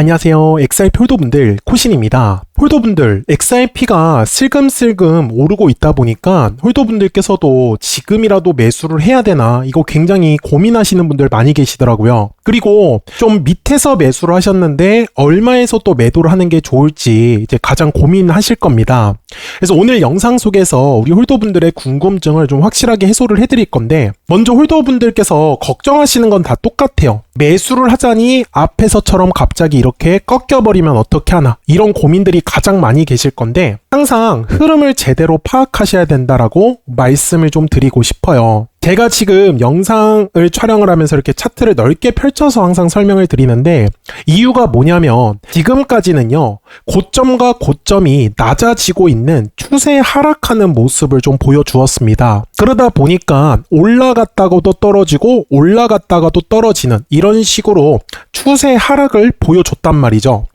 안녕하세요. XRP 홀더분들, 코신입니다. 홀더분들, XRP가 슬금슬금 오르고 있다 보니까 홀더분들께서도 지금이라도 매수를 해야 되나 이거 굉장히 고민하시는 분들 많이 계시더라고요. 그리고 좀 밑에서 매수를 하셨는데 얼마에서 또 매도를 하는 게 좋을지 이제 가장 고민하실 겁니다. 그래서 오늘 영상 속에서 우리 홀더분들의 궁금증을 좀 확실하게 해소를 해드릴 건데 먼저 홀더분들께서 걱정하시는 건 다 똑같아요. 매수를 하자니 앞에서처럼 갑자기 이렇게 꺾여버리면 어떻게 하나 이런 고민들이 가장 많이 계실 건데 항상 흐름을 제대로 파악하셔야 된다라고 말씀을 좀 드리고 싶어요. 제가 지금 영상을 촬영을 하면서 이렇게 차트를 넓게 펼쳐서 항상 설명을 드리는데 이유가 뭐냐면 지금까지는요 고점과 고점이 낮아지고 있는 추세 하락하는 모습을 좀 보여주었습니다. 그러다 보니까 올라갔다가도 떨어지고 올라갔다가도 떨어지는 이런 식으로 추세 하락을 보여줬단 말이죠.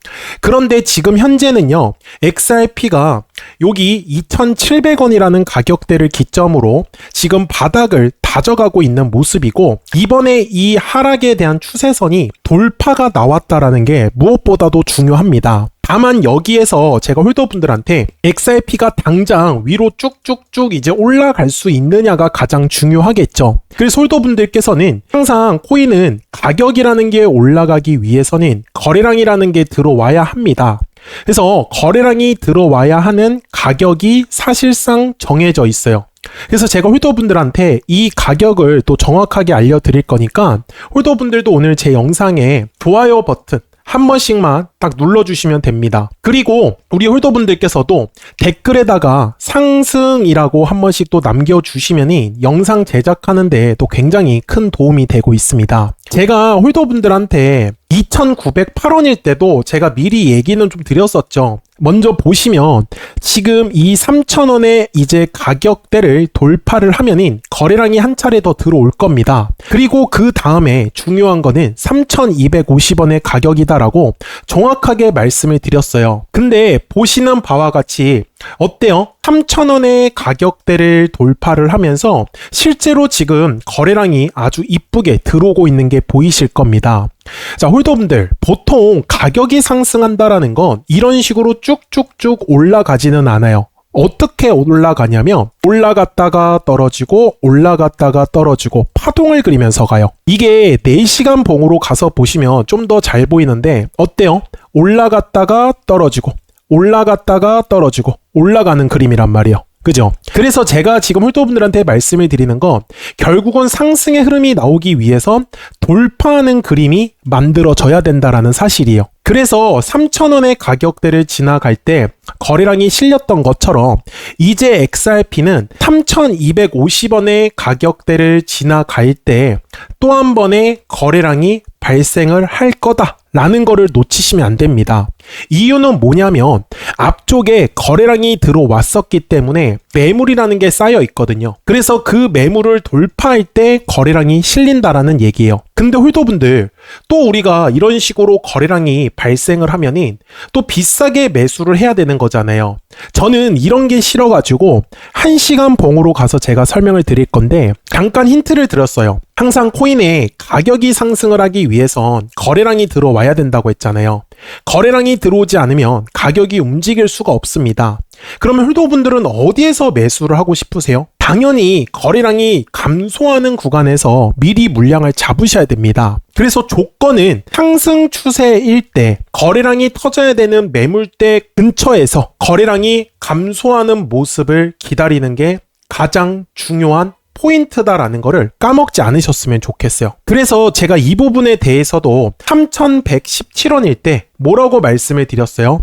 그런데 지금 현재는요 XRP가 여기 2,700원이라는 가격대를 기점으로 지금 바닥을 다져가고 있는 모습이고 이번에 이 하락에 대한 추세선이 돌파가 나왔다라는 게 무엇보다도 중요합니다. 다만 여기에서 제가 홀더분들한테 XRP가 당장 위로 쭉쭉쭉 이제 올라갈 수 있느냐가 가장 중요하겠죠. 그래서 홀더분들께서는 항상 코인은 가격이라는 게 올라가기 위해서는 거래량이라는 게 들어와야 합니다. 그래서 거래량이 들어와야 하는 가격이 사실상 정해져 있어요. 그래서 제가 홀더분들한테 이 가격을 또 정확하게 알려드릴 거니까 홀더분들도 오늘 제 영상에 좋아요 버튼 한 번씩만 딱 눌러주시면 됩니다. 그리고 우리 홀더분들께서도 댓글에다가 상승이라고 한 번씩 또 남겨주시면 영상 제작하는데 또 굉장히 큰 도움이 되고 있습니다. 제가 홀더분들한테 2,908원일 때도 제가 미리 얘기는 좀 드렸었죠. 먼저 보시면 지금 이 3,000원의 이제 가격대를 돌파를 하면은 거래량이 한 차례 더 들어올 겁니다. 그리고 그 다음에 중요한 거는 3,250원의 가격이다라고 정확 하게 말씀을 드렸어요. 근데 보시는 바와 같이 어때요? 3,000원의 가격대를 돌파를 하면서 실제로 지금 거래량이 아주 이쁘게 들어오고 있는 게 보이실 겁니다. 자, 홀더분들, 보통 가격이 상승한다라는 건 이런 식으로 쭉쭉쭉 올라가지는 않아요. 어떻게 올라가냐면 올라갔다가 떨어지고 올라갔다가 떨어지고 파동을 그리면서 가요. 이게 4시간 봉으로 가서 보시면 좀 더 잘 보이는데 어때요? 올라갔다가 떨어지고 올라갔다가 떨어지고 올라가는 그림이란 말이에요. 그죠? 그래서 제가 지금 홀더분들한테 말씀을 드리는 건 결국은 상승의 흐름이 나오기 위해서 돌파하는 그림이 만들어져야 된다라는 사실이에요. 그래서 3,000원의 가격대를 지나갈 때 거래량이 실렸던 것처럼 이제 XRP는 3,250원의 가격대를 지나갈 때 또 한 번의 거래량이 발생을 할 거다라는 거를 놓치시면 안 됩니다. 이유는 뭐냐면 앞쪽에 거래량이 들어왔었기 때문에 매물이라는 게 쌓여 있거든요. 그래서 그 매물을 돌파할 때 거래량이 실린다라는 얘기예요. 근데 홀더분들 또 우리가 이런 식으로 거래량이 발생을 하면은 또 비싸게 매수를 해야 되는 거잖아요. 저는 이런 게 싫어가지고 한 시간 봉으로 가서 제가 설명을 드릴 건데 잠깐 힌트를 드렸어요. 항상 코인의 가격이 상승을 하기 위해선 거래량이 들어와야 된다고 했잖아요. 거래량이 들어오지 않으면 가격이 움직일 수가 없습니다. 그러면 홀더분들은 어디에서 매수를 하고 싶으세요? 당연히 거래량이 감소하는 구간에서 미리 물량을 잡으셔야 됩니다. 그래서 조건은 상승 추세일 때 거래량이 터져야 되는 매물대 근처에서 거래량이 감소하는 모습을 기다리는 게 가장 중요한 포인트다라는 거를 까먹지 않으셨으면 좋겠어요. 그래서 제가 이 부분에 대해서도 3117원일 때 뭐라고 말씀을 드렸어요?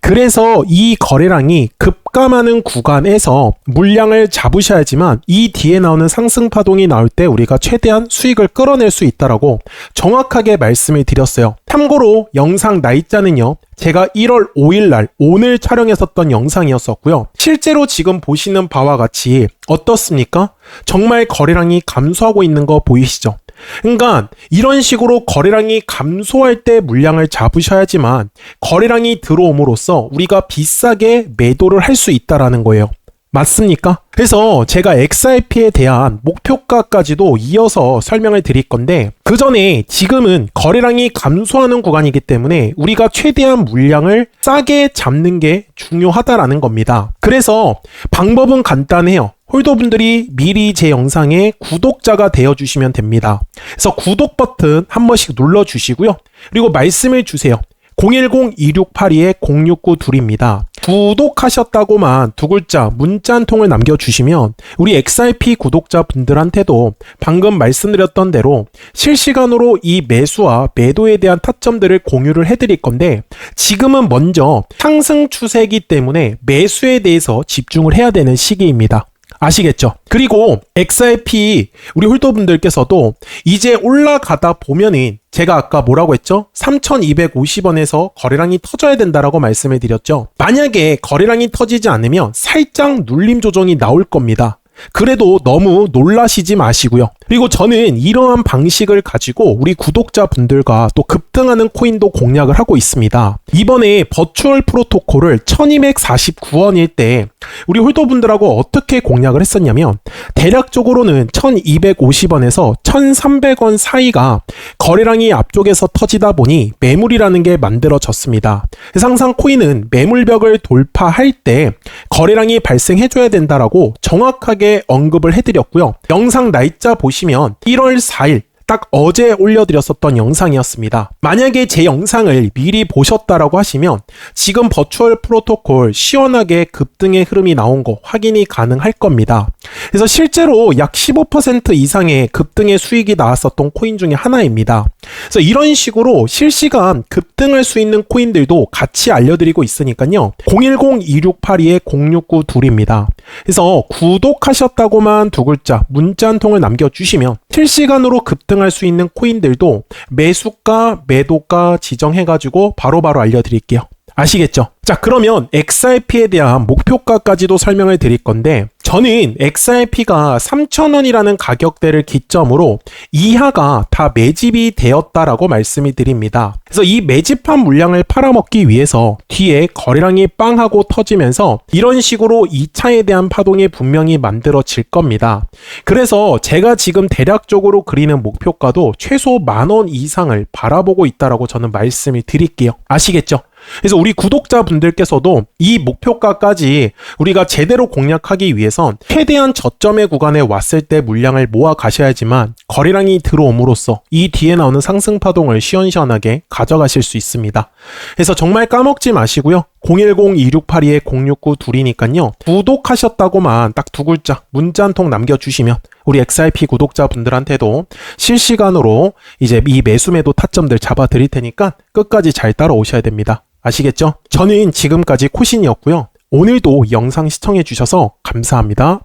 그래서 이 거래량이 급 감하는 구간에서 물량을 잡으셔야지만 이 뒤에 나오는 상승 파동이 나올 때 우리가 최대한 수익을 끌어낼 수 있다라고 정확하게 말씀을 드렸어요. 참고로 영상 날짜는요. 제가 1월 5일 날 오늘 촬영했었던 영상이었었고요. 실제로 지금 보시는 바와 같이 어떻습니까? 정말 거래량이 감소하고 있는 거 보이시죠? 그러니까 이런 식으로 거래량이 감소할 때 물량을 잡으셔야지만 거래량이 들어옴으로써 우리가 비싸게 매도를 할 수 있다라는 거예요. 맞습니까? 그래서 제가 XRP에 대한 목표가까지도 이어서 설명을 드릴 건데 그 전에 지금은 거래량이 감소하는 구간이기 때문에 우리가 최대한 물량을 싸게 잡는 게 중요하다라는 겁니다. 그래서 방법은 간단해요. 홀더분들이 미리 제 영상에 구독자가 되어 주시면 됩니다. 그래서 구독 버튼 한 번씩 눌러 주시고요. 그리고 말씀을 주세요. 010-2682-0692입니다. 구독하셨다고만 두 글자 문자 한 통을 남겨주시면 우리 XRP 구독자분들한테도 방금 말씀드렸던 대로 실시간으로 이 매수와 매도에 대한 타점들을 공유를 해드릴 건데 지금은 먼저 상승 추세이기 때문에 매수에 대해서 집중을 해야 되는 시기입니다. 아시겠죠? 그리고 XRP 우리 홀더분들께서도 이제 올라가다 보면은 제가 아까 뭐라고 했죠? 3,250원에서 거래량이 터져야 된다라고 말씀을 드렸죠. 만약에 거래량이 터지지 않으면 살짝 눌림 조정이 나올 겁니다. 그래도 너무 놀라시지 마시고요. 그리고 저는 이러한 방식을 가지고 우리 구독자분들과 또 급등하는 코인도 공략을 하고 있습니다. 이번에 버추얼 프로토콜을 1249원일 때 우리 홀더분들하고 어떻게 공략을 했었냐면 대략적으로는 1250원에서 1300원 사이가 거래량이 앞쪽에서 터지다 보니 매물이라는 게 만들어졌습니다. 항상 코인은 매물벽을 돌파할 때 거래량이 발생해줘야 된다라고 정확하게 언급을 해드렸고요. 영상 날짜 보시 면 1월 4일 딱 어제 올려드렸었던 영상이었습니다. 만약에 제 영상을 미리 보셨다라고 하시면 지금 버추얼 프로토콜 시원하게 급등의 흐름이 나온 거 확인이 가능할 겁니다. 그래서 실제로 약 15% 이상의 급등의 수익이 나왔었던 코인 중에 하나입니다. 그래서 이런 식으로 실시간 급등할 수 있는 코인들도 같이 알려드리고 있으니까요. 010-2682-0692입니다. 그래서 구독하셨다고만 두 글자 문자 한 통을 남겨주시면 실시간으로 급등할 수 있는 코인들도 매수가, 매도가 지정해가지고 바로바로 알려드릴게요. 아시겠죠? 자, 그러면 XRP에 대한 목표가까지도 설명을 드릴 건데, 저는 XRP가 3,000원이라는 가격대를 기점으로 이하가 다 매집이 되었다라고 말씀을 드립니다. 그래서 이 매집한 물량을 팔아먹기 위해서 뒤에 거래량이 빵 하고 터지면서 이런 식으로 2차에 대한 파동이 분명히 만들어질 겁니다. 그래서 제가 지금 대략적으로 그리는 목표가도 최소 만 원 이상을 바라보고 있다라고 저는 말씀을 드릴게요. 아시겠죠? 그래서 우리 구독자분들께서도 이 목표가까지 우리가 제대로 공략하기 위해선 최대한 저점의 구간에 왔을 때 물량을 모아 가셔야지만 거래량이 들어옴으로써 이 뒤에 나오는 상승 파동을 시원시원하게 가져가실 수 있습니다. 그래서 정말 까먹지 마시고요. 010-2682-0692니까요. 구독하셨다고만 딱 두 글자 문자 한 통 남겨주시면 우리 XRP 구독자분들한테도 실시간으로 이제 이 매수매도 타점들 잡아 드릴 테니까 끝까지 잘 따라오셔야 됩니다. 아시겠죠? 저는 지금까지 코신이었고요. 오늘도 영상 시청해 주셔서 감사합니다.